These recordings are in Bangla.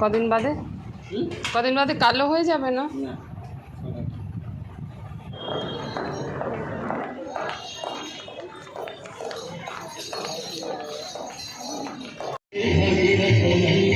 কদিন বাদে? কদিন বাদে কালো হয়ে যাবে না? না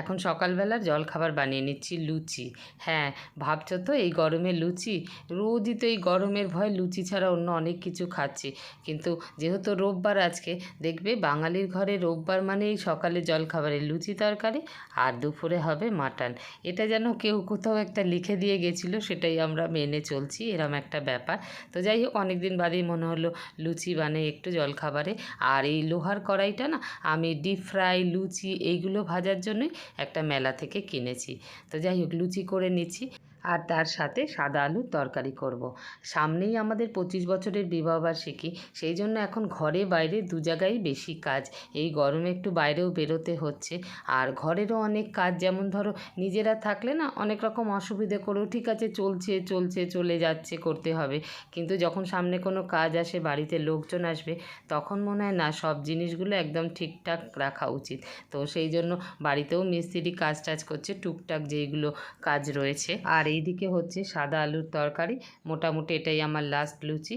এখন সকালবেলার জলখাবার বানিয়ে নিচ্ছি লুচি। হ্যাঁ ভাবছ তো এই গরমে লুচি? রোজই তো এই গরমের ভয় লুচি ছাড়া অন্য অনেক কিছু খাচ্ছি। কিন্তু যেহেতু রোববার আজকে, দেখবে বাঙালির ঘরে রোববার মানে এই সকালে জলখাবারে লুচি তরকারি আর দুপুরে হবে মাটন। এটা যেন কেউ কোথাও একটা লিখে দিয়ে গেছিল, সেটাই আমরা মেনে চলছি, এরম একটা ব্যাপার। তো যাই হোক অনেক দিন বাদেই মনে হলো লুচি বানাই একটু জলখাবারে। আর এই লোহার কড়াইটা না, আমি ডিপ ফ্রাই, লুচি, এইগুলো ভাজার জন্যই একটা মেলা থেকে কিনেছি। তো যাই হোক লুচি করে নিচ্ছি। আর তার সাথে সাদা আলুর তরকারি করব। সামনেই আমাদের পঁচিশ বছরের বিবাহবার্ষিকী সেই জন্য এখন ঘরে বাইরে দু জায়গায় বেশি কাজ। এই গরমে একটু বাইরেও বেরোতে হচ্ছে। আর ঘরেরও অনেক কাজ, যেমন ধরো নিজেরা থাকলে না অনেক রকম অসুবিধে করেও ঠিক আছে চলছে চলছে, চলে যাচ্ছে করতে হবে। কিন্তু যখন সামনে কোনো কাজ আসে, বাড়িতে লোকজন আসবে, তখন মনে হয় না, সব জিনিসগুলো একদম ঠিকঠাক রাখা উচিত। তো সেই জন্য বাড়িতেও মিস্ত্রি কাজ টাজ করছে, টুকটাক যেইগুলো কাজ রয়েছে। আর এইদিকে হচ্ছে সাদা আলুর তরকারি, মোটামুটি এটাই আমার লাস্ট লুচি।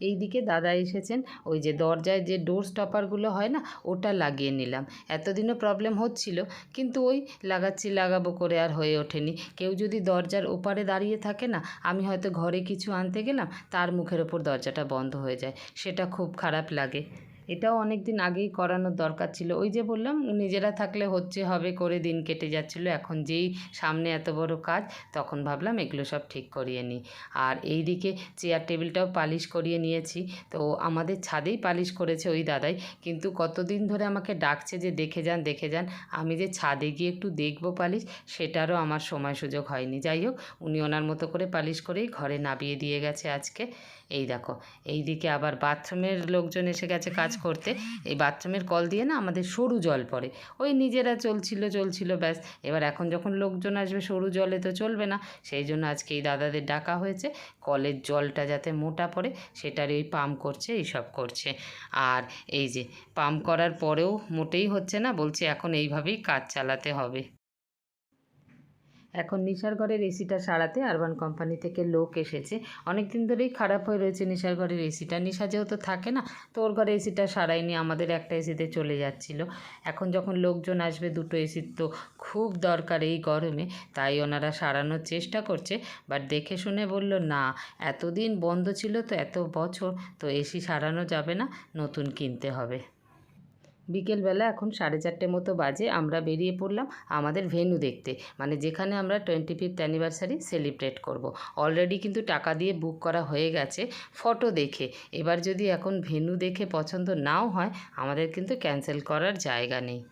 এই দিকে দাদা এসেছেন, ওই যে দরজায় যে ডোর স্টপারগুলো হয় না, ওটা লাগিয়ে নিলাম। এতদিনও প্রবলেম হচ্ছিল, কিন্তু ওই লাগাচ্ছি, লাগাবো করে আর হয়ে ওঠেনি। কেউ যদি দরজার ওপারে দাঁড়িয়ে থাকে না, আমি হয়তো ঘরে কিছু আনতে গেলাম, তার মুখের ওপর দরজাটা বন্ধ হয়ে যায়। সেটা খুব খারাপ লাগে। এটাও অনেক দিন আগেই করানোর দরকার ছিল। ওই যে বললাম, নিজেরা থাকলে হচ্ছে হবে করে দিন কেটে যাচ্ছিল। এখন যেই সামনে এত বড় কাজ, তখন ভাবলাম এগুলো সব ঠিক করিয়ে নিই। আর এই দিকে চেয়ার টেবিলটাও পালিশ করিয়ে নিয়েছি। তো আমাদের ছাদেই পালিশ করেছে ওই দাদাই। কিন্তু কতদিন ধরে আমাকে ডাকছে যে দেখে যান দেখে যান, আমি যে ছাদে গিয়ে একটু দেখব পালিশ, সেটারও আমার সময় সুযোগ হয়নি। যাই হোক, উনি ওনার মতো করে পালিশ করেই ঘরে নামিয়ে দিয়ে গেছে আজকে। এই দেখো, এই দিকে আবার বাথরুমের লোকজন এসে গেছে কাজ করতে। এই বাথরুমের কল দিয়ে না আমাদের সরু জল পড়ে। ওই নিজেরা চলছিল চলছিল, ব্যাস। এবার এখন যখন লোকজন আসবে সরু জলে তো চলবে না। সেই জন্য আজকে এই দাদাদের ডাকা হয়েছে। কলের জলটা যাতে মোটা পড়ে, সেটার এই পাম্প করছে এইসব করছে। আর এই যে, পাম্প করার পরেও মোটেই হচ্ছে না, বলছে এখন এইভাবেই কাজ চালাতে হবে। এখন নিশার ঘরের এসিটা সারাতে আরবান কোম্পানি থেকে লোক এসেছে। অনেক দিন ধরেই খারাপ হয়ে রয়েছে নিশার ঘরের এসিটা। নিশা যেহেতু থাকে না, তো ওর ঘরে এসিটা সারায়নি, আমাদের একটা এসিতে চলে যাচ্ছিল। এখন যখন লোকজন আসবে, দুটো এসির তো খুব দরকার এই গরমে, তাই ওনারা সারানোর চেষ্টা করছে। বাট দেখে শুনে বলল, না, এতদিন বন্ধ ছিল তো এত বছর, তো এসি সারানো যাবে না, নতুন কিনতে হবে। বিকেলবেলা এখন সাড়ে চারটে মতো বাজে, আমরা বেরিয়ে পড়লাম আমাদের ভেন্যু দেখতে। মানে যেখানে আমরা টোয়েন্টি ফিফথ অ্যানিভার্সারি সেলিব্রেট করব। অলরেডি কিন্তু টাকা দিয়ে বুক করা হয়ে গেছে ফটো দেখে। এবার যদি এখন ভেন্যু দেখে পছন্দ নাও হয়, আমাদের কিন্তু ক্যান্সেল করার জায়গা নেই।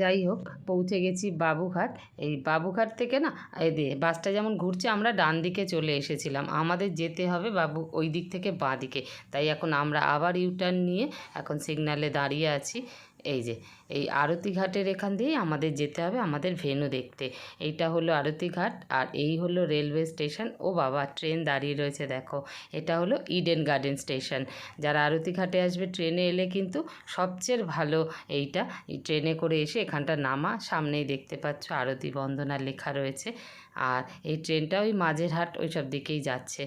যাই হোক, পৌঁছে গেছি বাবুঘাট। এই বাবুঘাট থেকে না, এই দিয়ে বাসটা যেমন ঘুরছে, আমরা ডান দিকে চলে এসেছিলাম। আমাদের যেতে হবে বাবু ওই দিক থেকে বাঁ দিকে। তাই এখন আমরা আবার ইউটার্ন নিয়ে এখন সিগনালে দাঁড়িয়ে আছি। এই যে এই আরতি ঘাটের এখান দিয়েই আমাদের যেতে হবে, আমাদের ভেনু দেখতে। এইটা হলো আরতি ঘাট আর এই হলো রেলওয়ে স্টেশন ও বাবা ট্রেন দাঁড়িয়ে রয়েছে দেখো। এটা হলো ইডেন গার্ডেন স্টেশন যারা আরতি ঘাটে আসবে ট্রেনে এলে কিন্তু সবচেয়ে ভালো এইটা। এই ট্রেনে করে এসে এখানটা নামা, সামনেই দেখতে পাচ্ছ আরতি বন্দনা লেখা রয়েছে। আর এই ট্রেনটা ওই মাঝেরহাট ওই সব দিকেই যাচ্ছে।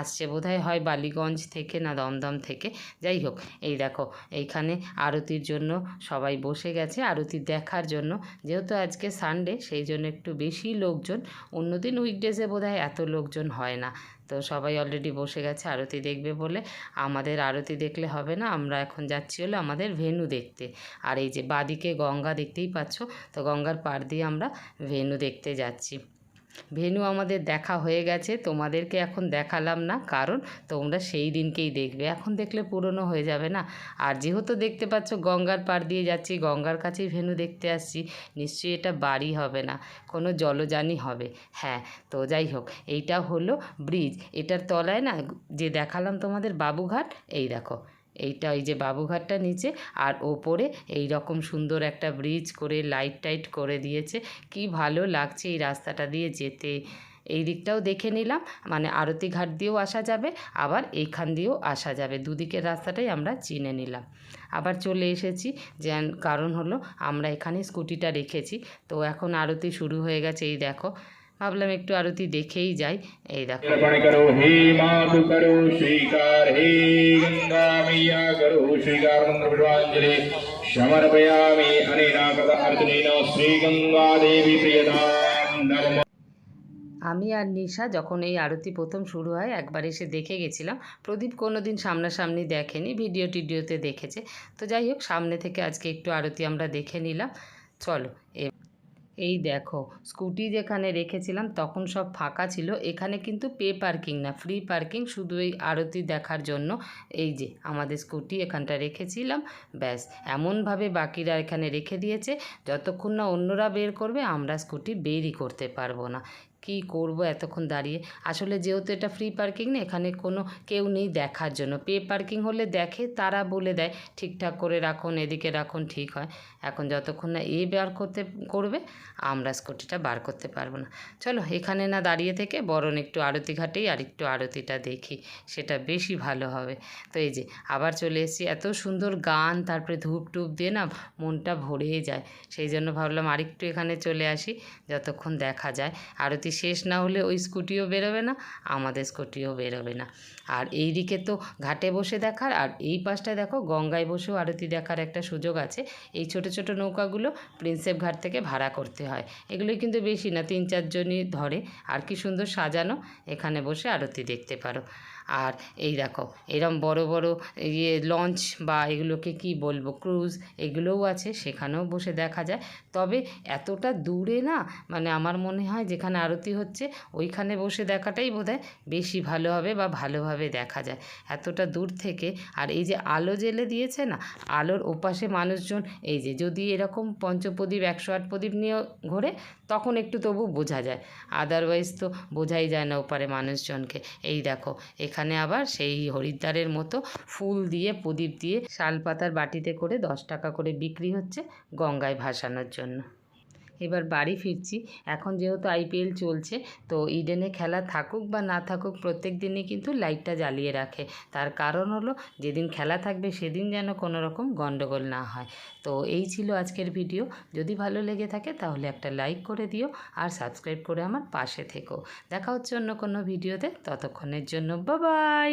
আসছে বোধহয় হয় বালিগঞ্জ থেকে না দমদম থেকে। যাই হোক, এই দেখো, এইখানে আরতির জন্য সবাই বসে গেছে আরতি দেখার জন্য। যেহেতু আজকে সানডে সেই জন্য একটু বেশি লোকজন। অন্যদিন উইকডেজে বোধহয় এত লোকজন হয় না। তো সবাই অলরেডি বসে গেছে আরতি দেখবে বলে। আমাদের আরতি দেখলে হবে না, আমরা এখন যাচ্ছি হলো আমাদের ভেনু দেখতে। আর এই যে বাদিকে গঙ্গা দেখতেই পাচ্ছ, তো গঙ্গার পাড় দিয়ে আমরা ভেনু দেখতে যাচ্ছি। ভেনু আমাদের দেখা হয়ে গেছে, তোমাদেরকে এখন দেখালাম না, কারণ তোমরা সেই দিনকেই দেখবে। এখন দেখলে পুরনো হয়ে যাবে না। আর যেহেতু দেখতে পাচ্ছ গঙ্গার পাড় দিয়ে যাচ্ছি, গঙ্গার কাছেই ভেনু দেখতে আসছি, নিশ্চয়ই এটা বাড়ি হবে না, কোনো জলযানই হবে। হ্যাঁ তো যাই হোক, এইটা হলো ব্রিজ। এটার তলায় না, যে দেখালাম তোমাদের বাবুঘাট, এই দেখো। এইটা ওই যে বাবুঘাটটা নিচে আর ওপরে এই রকম সুন্দর একটা ব্রিজ করে লাইট টাইট করে দিয়েছে। কি ভালো লাগছে এই রাস্তাটা দিয়ে যেতে। এই দিকটাও দেখে নিলাম মানে আরতি ঘাট দিয়েও আসা যাবে, আবার এইখান দিয়েও আসা যাবে। দুদিকের রাস্তাটাই আমরা চিনে নিলাম। আবার চলে এসেছি যে কারণ হলো আমরা এখানে স্কুটিটা রেখেছি। তো এখন আরতি শুরু হয়ে গেছে, এই দেখো। ভাবলাম একটু আরতি দেখেই যাই। এই দেখো। আমি আর নিশা যখন এই আরতি প্রথম শুরু হয় একবার এসে দেখে গেছিলাম। প্রদীপ কোনো দিন সামনাসামনি দেখেনি ভিডিও টিডিওতে দেখেছে। তো যাই হোক সামনে থেকে আজকে একটু আরতি আমরা দেখে নিলাম। চলো এই দেখো, স্কুটি যেখানে রেখেছিলাম তখন সব ফাঁকা ছিল, এখানে কিন্তু পে পার্কিং না, ফ্রি পার্কিং, শুধু এই আরতি দেখার জন্য। এই যে, আমাদের স্কুটি এখানটা রেখেছিলাম, ব্যাস। এমনভাবে বাকিরা এখানে রেখে দিয়েছে, যতক্ষণ না অন্যরা বের করবে, আমরা স্কুটি বেরই করতে পারব না। কি করব এতক্ষণ দাঁড়িয়ে? আসলে যেহেতু এটা ফ্রি পার্কিং না এখানে কোনো কেউ নেই দেখার জন্য। পে পার্কিং হলে দেখে, তারা বলে দেয়, ঠিকঠাক করে রাখুন, এদিকে রাখুন, ঠিক হয়। এখন যতক্ষণ না এ বার করতে, করবে, আমরা স্কুটিটা বার করতে পারব না। চলো, এখানে না দাঁড়িয়ে থেকে বরং একটু আরতি ঘাটেই আর একটু আরতিটা দেখি, সেটা বেশি ভালো হবে। তো এই যে, আবার চলে এসেছি। এত সুন্দর গান, তারপরে ধূপ টুপ দিয়ে না মনটা ভরেই যায়। সেই জন্য ভাবলাম আরেকটু এখানে চলে আসি, যতক্ষণ দেখা যায়। আরতি শেষ না হলে ওই স্কুটিও বেরোবে না, আমাদের স্কুটিও বেরোবে না। আর এই দিকে তো ঘাটে বসে দেখার, আর এই পাশটায় দেখো গঙ্গায় বসেও আরতি দেখার একটা সুযোগ আছে। এই ছোট ছোট নৌকাগুলো প্রিন্সেপ ঘাট থেকে ভাড়া করতে হয়। এগুলোই কিন্তু বেশি না, তিন চারজনই ধরে। আর কি সুন্দর সাজানো, এখানে বসে আরতি দেখতে পারো। আর এই দেখো, এরম বড় বড় ইয়ে লঞ্চ বা এগুলোকে কি বলব ক্রুজ এগুলোও আছে, সেখানেও বসে দেখা যায়। তবে এতটা দূরে না মানে আমার মনে হয় যেখানে আরতি হচ্ছে, ওইখানে বসে দেখাটাই বোধহয় বেশি ভালো হবে বা ভালোভাবে দেখা যায়। এতটা দূর থেকে, আর এই যে আলো জেলে দিয়েছে না, আলোর ওপাশে মানুষজন, এই যে যদি এরকম পঞ্চপ্রদীপ একশো আট প্রদীপ নিয়ে ঘোরে, তখন একটু তবু বোঝা যায়। আদারওয়াইজ তো বোঝাই যায় না ওপারে মানুষজনকে। এই দেখো, এখানে আবার সেই হরিদ্বারের মতো ফুল দিয়ে, প্রদীপ দিয়ে শাল পাতার বাটিতে করে দশ টাকা করে বিক্রি হচ্ছে গঙ্গায় ভাসানোর জন্য। এবার বাড়ি ফিরছি। এখন যেহেতু আইপিএল চলছে, তো ইডেনে খেলা থাকুক বা না থাকুক প্রত্যেক দিনই কিন্তু লাইটটা জ্বালিয়ে রাখে। তার কারণ হলো, যেদিন খেলা থাকবে সেদিন যেন কোনো রকম গণ্ডগোল না হয়। তো এই ছিল আজকের ভিডিও। যদি ভালো লেগে থাকে তাহলে একটা লাইক করে দিও আর সাবস্ক্রাইব করে আমার পাশে থেকো। দেখা হচ্ছে অন্য কোনো ভিডিওতে। ততক্ষণের জন্য বাবাই